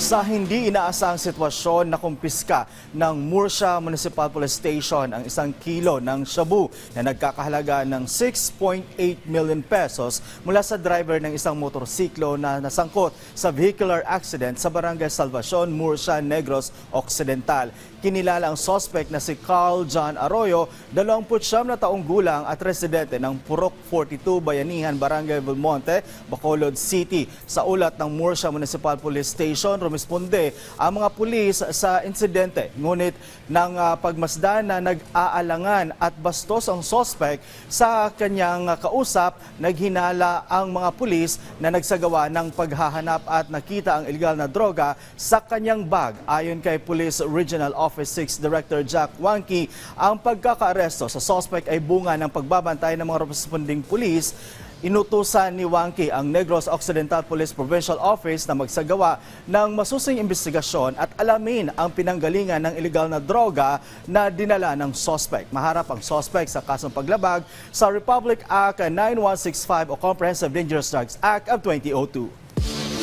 Sa hindi inaasahang sitwasyon, nakumpiska ng Murcia Municipal Police Station ang isang kilo ng shabu na nagkakahalaga ng 6.8 million pesos mula sa driver ng isang motorsiklo na nasangkot sa vehicular accident sa Barangay Salvacion, Murcia, Negros Occidental. Kinilala ang suspect na si Carl John Arroyo, 29 na taong gulang at residente ng Purok 42 Bayanihan, Barangay Belmonte, Bacolod City. Sa ulat ng Murcia Municipal Police Station, rumisponde ang mga pulis sa insidente. Ngunit ng ah, pagmasdan na nag-aalangan at bastos ang suspect sa kanyang kausap, naghinala ang mga pulis na nagsagawa ng paghahanap at nakita ang ilegal na droga sa kanyang bag. Ayon kay Police Regional Office 6 Director Jack Wanky, ang pagkakaaresto sa suspect ay bunga ng pagbabantay ng mga responding pulis Inutusan ni Wangki ang Negros Occidental Police Provincial Office na magsagawa ng masusing investigasyon at alamin ang pinanggalingan ng ilegal na droga na dinala ng suspect. Maharap ang suspect sa kasong paglabag sa Republic Act 9165 o Comprehensive Dangerous Drugs Act of 2002.